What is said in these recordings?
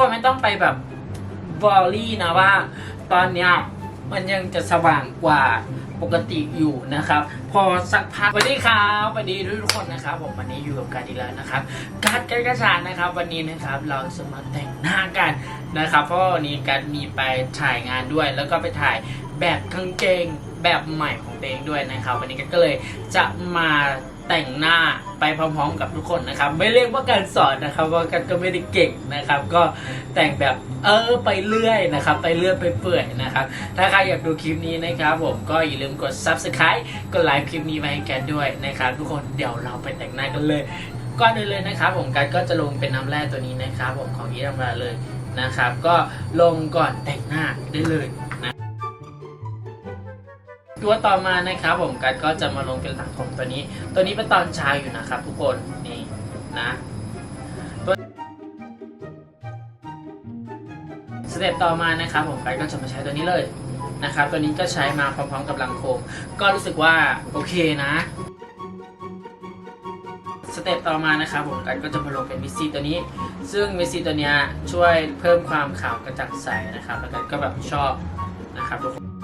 คนไม่ต้องไปแบบบอลลี่นะว่า ตอนเนี้ยมันยังจะสว่างกว่าปกติอยู่นะครับ พอสักพักสวัสดีครับสวัสดีทุกคนนะครับ ผมวันนี้อยู่กับการดีแล้วนะครับการกันกระชานนะครับ วันนี้นะครับเราจะมาแต่งหน้ากันนะครับ เพราะวันนี้การมีไปถ่ายงานด้วย แล้วก็ไปถ่ายแบบกางเกงแบบใหม่ของตัวเองด้วยนะครับ วันนี้ก็เลยจะมาแต่งหน้าไปพร้อมๆกับทุกคนนะครับ ไม่เรียกว่าการสอนนะครับว่ากันก็ไม่ได้เก่งนะครับ ก็แต่งแบบเออไปเรื่อยนะครับ ไปเรื่อยไปเปื่อยนะครับ ถ้าใครอยากดูคลิปนี้นะครับ ผมก็อย่าลืมกด subscribe กดไลค์คลิปนี้ไว้ให้แกด้วยนะครับ ทุกคนเดี๋ยวเราไปแต่งหน้ากันเลยก่อนเลยนะครับผมกันก็จะลงเป็นน้ำแร่ตัวนี้นะครับ ผมของยี่ทำราเลยนะครับ ก็ลงก่อนแต่งหน้าได้เลย ตัวต่อมานะครับผมกันก็จะมาลงเป็นหลังผมตัวนี้ ตัวนี้เป็นตอนเช้าอยู่นะครับ ทุกคนนี่นะตัวสเต็ปต่อมานะครับผมกันก็จะมาใช้ตัวนี้เลยนะครับ ตัวนี้ก็ใช้มาพร้อมๆกับลังโคม ก็รู้สึกว่าโอเคนะสเต็ปต่อมานะครับผมกันก็จะมาลงเป็นมิสซี่ตัวนี้ ซึ่งมิสซี่ตัวเนี้ยช่วยเพิ่มความขาวกระจ่างใสนะครับแล้วกันก็แบบชอบนะครับทุกคน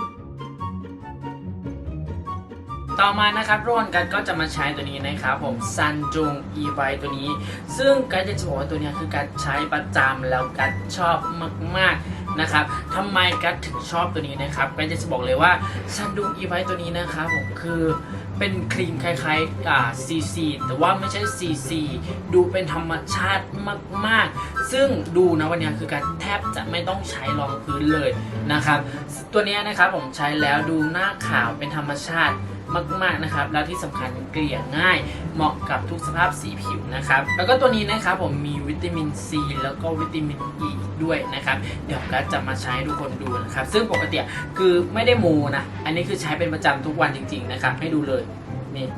ต่อมานะครับร่วนกันก็จะมาใช้ตัวนี้นะครับผมซันจุงอีไวตัวนี้ ซึ่งกันจะบอกว่าตัวนี้คือการใช้ประจำแล้วกันชอบมากๆนะครับทำไมกันถึงชอบตัวนี้นะครับกันจะบอกเลยว่าซันจุงอีไวตัวนี้นะครับผมคือเป็นครีมคล้ายๆอ่า CC แต่ว่าไม่ใช่ CC ดูเป็นธรรมชาติมากๆ ซึ่งดูนะวันนี้คือการแทบจะไม่ต้องใช้รองพื้นเลยนะครับ ตัวนี้นะครับผมใช้แล้วดูหน้าขาวเป็นธรรมชาติ มากๆนะครับ แล้วที่สำคัญเกลี่ยง่าย เหมาะกับทุกสภาพสีผิวนะครับ แล้วก็ตัวนี้นะครับผมมีวิตามินซีแล้วก็วิตามินอ e ีด้วยนะครับ เดี๋ยวก็จะมาใช้ให้ทุกคนดูนะครับ ซึ่งปกติคือไม่ได้โมนะ อันนี้คือใช้เป็นประจำทุกวันจริง ๆ นะครับ ให้ดูเลยนี่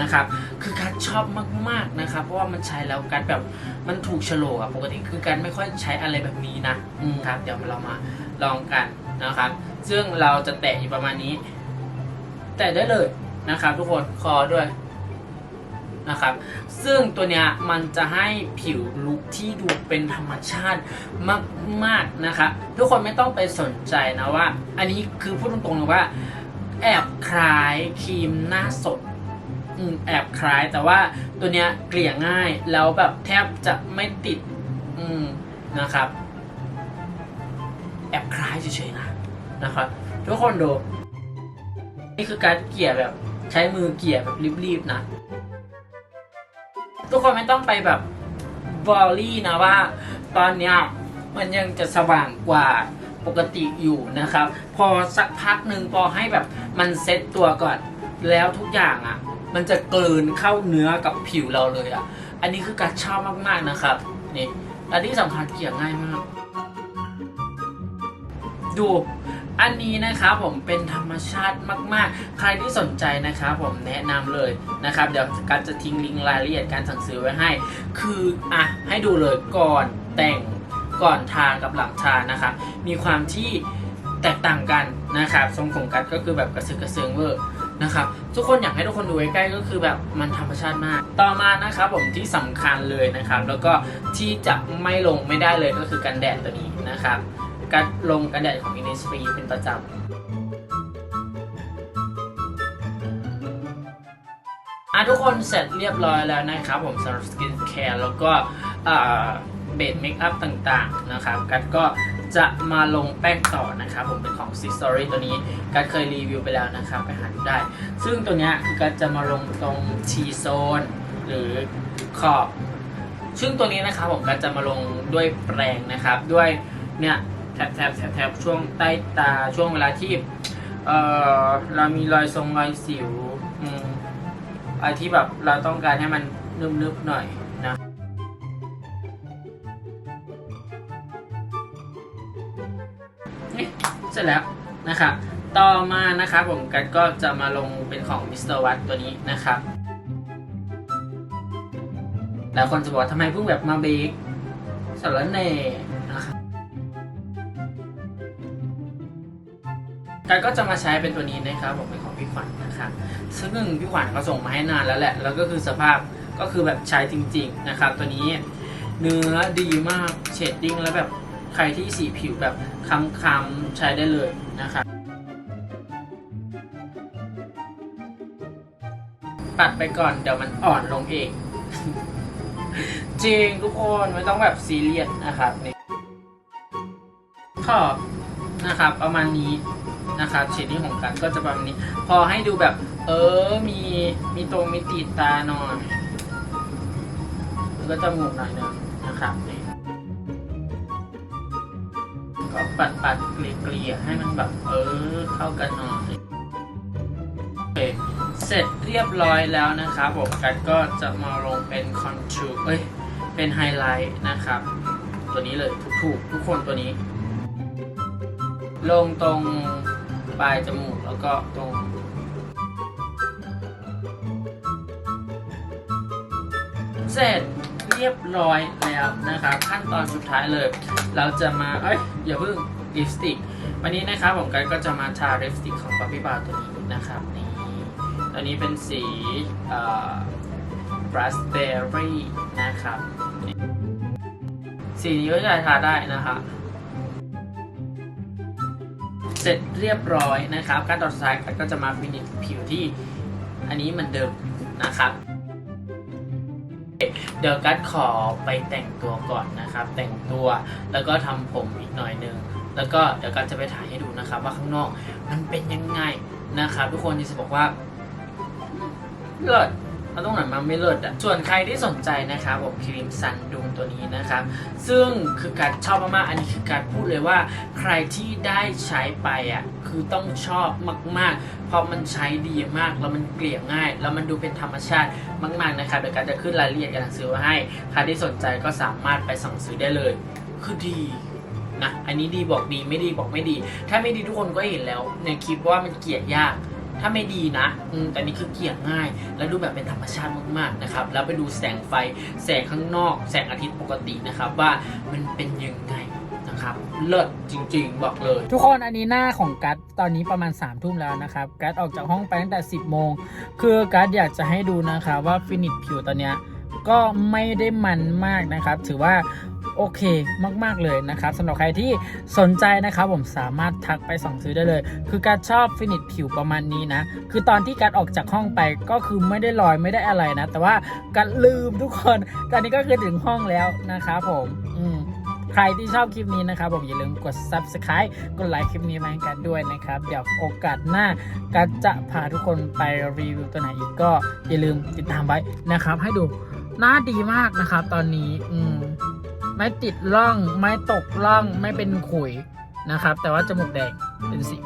นะครับคือการชอบมากๆนะครับ เพราะว่ามันใช้แล้วการแบบมันถูกโฉลกอะปกติคือการไม่ค่อยใช้อะไรแบบนี้นะอืมครับ เดี๋ยวเรามาลองกันนะครับ ซึ่งเราจะแตะอยู่ประมาณนี้ แตะได้เลยนะครับทุกคนคอด้วยนะครับซึ่งตัวเนี้ยมันจะให้ผิวลุคที่ดูเป็นธรรมชาติมากๆนะครับทุกคนไม่ต้องไปสนใจนะว่า อันนี้คือพูดตรงๆเลยว่าแอบคล้ายครีมหน้าสดแอบคล้ายแต่ว่าตัวเนี้ยเกลี่ยง่ายแล้วแบบแทบจะไม่ติดอืนะครับ แอบคล้ายเฉยๆนะนะครับทุกคนดู นี่คือการเกลี่ยแบบ ใช้มือเกลี่ยแบบรีบๆนะ ทุกคนไม่ต้องไปแบบบอลลี่นะว่า ตอนเนี้ยมันยังจะสว่างกว่าปกติอยู่นะครับ พอสักพักหนึ่งพอให้แบบมันเซ็ตตัวก่อน แล้วทุกอย่างอะ มันจะกลืนเข้าเนื้อกับผิวเราเลยอะ อันนี้คือการชอบมากๆนะครับนี่และที่สำคัญเกลี่ยง่ายมาก ดู อันนี้นะครับผมเป็นธรรมชาติมาก ๆ ใครที่สนใจนะครับผมแนะนำเลยนะครับ เดี๋ยวการจะทิ้งลิงก์รายละเอียดการสั่งซื้อไว้ให้ คืออะให้ดูเลยก่อนแต่งก่อนทากับหลังทานะครับมีความที่แตกต่างกันนะครับทรงของกัดก็คือแบบกระซึกกระเซิงเวอร์นะครับทุกคนอยากให้ทุกคนดูใกล้ๆก็คือแบบมันธรรมชาติมาก ต่อมานะครับผมที่สำคัญเลยนะครับ แล้วก็ที่จะไม่ลงไม่ได้เลยก็คือกันแดดตัวนี้นะครับ การลงกันแดดของ Innisfree เป็นประจำอะทุกคนเสร็จเรียบร้อยแล้วนะครับผมสำหรับสกินแคร์แล้วก็เบสเมคอัพต่างๆนะครับ กัดก็จะมาลงแป้งต่อนะครับผมเป็นของ Six Story ตัวนี้กัดเคยรีวิวไปแล้วนะครับ ไปหาดูได้ ซึ่งตัวเนี้ยคือกัดจะมาลงตรง T zone หรือขอบ ซึ่งตัวนี้นะครับผมก็จะมาลงด้วยแปรงนะครับ ด้วยเนี่ย แถบแถบแถบแถบช่วงใต้ตาช่วงเวลาที่เออเรามีรอยทรงรอยสิวอืมอะไรที่แบบเราต้องการให้มันนึบๆหน่อยนะนี่เสร็จแล้วนะครับต่อมานะครับผมกันก็จะมาลงเป็นของมิสเตอร์วัตตัวนี้นะครับแล้วคนจะบอกว่าทำไมเพิ่งแบบมาเบรกสารเน่ การก็จะมาใช้เป็นตัวนี้นะครับผมเป็นของพี่ขวัญนะครับซึ่งพี่ขวัญเขาส่งมาให้นานแล้วแหละ แล้วก็คือสภาพก็คือแบบใช้จริง ๆนะครับ ตัวนี้เนื้อดีมากเชดดิ้งแล้วแบบใครที่สีผิวแบบค้ำๆใช้ได้เลยนะครับปัดไปก่อนเดี๋ยวมันอ่อนลงเอง จริงทุกคนไม่ต้องแบบซีเรียสนะครับนี่ขอบ นะครับ ประมาณนี้นะครับเชดดิ้งของกันก็จะประมาณนี้ พอให้ดูแบบ เออมีมีตรงมีตีดตาหน่อยแล้วก็จมูกหน่อยนึงนะครับก็ปัดปัดเกลี่ยเกลี่ยให้มันแบบ เออ เข้ากันหน่อยเคเสร็จเรียบร้อยแล้วนะครับผมกันก็จะมาลงเป็นคอนทูเอ้ยเป็นไฮไลท์นะครับ ตัวนี้เลยถูกๆทุกคนตัวนี้ ลงตรงปลายจมูกแล้วก็ตรงเสร็จเรียบร้อยแล้วนะครับ ขั้นตอนสุดท้ายเลย เราจะมา เอ้ยอย่าเพิ่งลิปสติก วันนี้นะครับผมกันก็จะมาทาลิปสติกของ Bobbi b a ตัวนี้นะครับนี่ตัวนี้เป็นสีเอ่อ raspberry นะครับ สีนี้ก็จะทาได้นะครับ เสร็จเรียบร้อยนะครับขั้นตอสายก็จะมาฟินิชผิวที่อันนี้เหมือนเดิมนะครับเดี๋ยวกัดขอไปแต่งตัวก่อนนะครับ แต่งตัวแล้วก็ทำผมอีกหน่อยหนึงแล้วก็เดี๋ยวกัดจะไปถ่ายให้ดูนะครับ ว่าข้างนอกมันเป็นยังไงนะครับ ทุกคนที่จะบอกว่าเลิศ เอาตรงไหนมาไม่เลิศอะส่วนใครที่สนใจนะครับผมครีมซันดุงตัวนี้นะครับซึ่งคือการชอบมากๆอันนี้คือการพูดเลยว่า ใครที่ได้ใช้ไปอะคือต้องชอบมากๆ เพราะมันใช้ดีมากแล้วมันเกลี่ยง่าย แล้วมันดูเป็นธรรมชาติมากๆนะครับเดี๋ยวการจะขึ้นรายละเอียดการสั่งซื้อไว้ให้ใครที่สนใจก็สามารถไปสั่งซื้อได้เลย คือดีนะอันนี้ดีบอกดีไม่ดีบอกไม่ดี ถ้าไม่ดีทุกคนก็เห็นแล้วในคลิปว่ามันเกลี่ยยาก ถ้าไม่ดีนะอืมแต่นี่คือเกี่ยงง่าย แล้วดูแบบเป็นธรรมชาติมากๆนะครับ แล้วไปดูแสงไฟ แสงข้างนอก แสงอาทิตย์ปกตินะครับ ว่ามันเป็นยังไงนะครับ เลิศจริง ๆ บอกเลย ทุกคนอันนี้หน้าของกัดตอนนี้ประมาณ3ามทุ่มแล้วนะครับ กัดออกจากห้องไปตั้งแต่ 10บโมง คือกัดอยากจะให้ดูนะครับว่าฟินิชผิวตอนเนี้ยก็ไม่ได้มันมากนะครับ ถือว่า โอเคมาก ๆ เลยนะครับสำหรับใครที่สนใจนะครับผมสามารถทักไปสั่งซื้อได้เลย คือการชอบฟินิชผิวประมาณนี้นะ คือตอนที่การออกจากห้องไปก็คือไม่ได้ลอยไม่ได้อะไรนะ แต่ว่าการลืมทุกคน ตอนนี้ก็คือถึงห้องแล้วนะครับผมอืมใครที่ชอบคลิปนี้นะครับผมอย่าลืมกด subscribe กดไลค์คลิปนี้มาให้กันด้วยนะครับ เดี๋ยวโอกาสหน้าการจะพาทุกคนไปรีวิวตัวไหนอีกก็อย่าลืมติดตามไว้นะครับ ให้ดูหน้าดีมากนะครับ ตอนนี้อืม ม่ติดร่อง ไม่ตกร่อง ไม่เป็นขุยนะครับ แต่ว่าจมูกแดงเป็นสี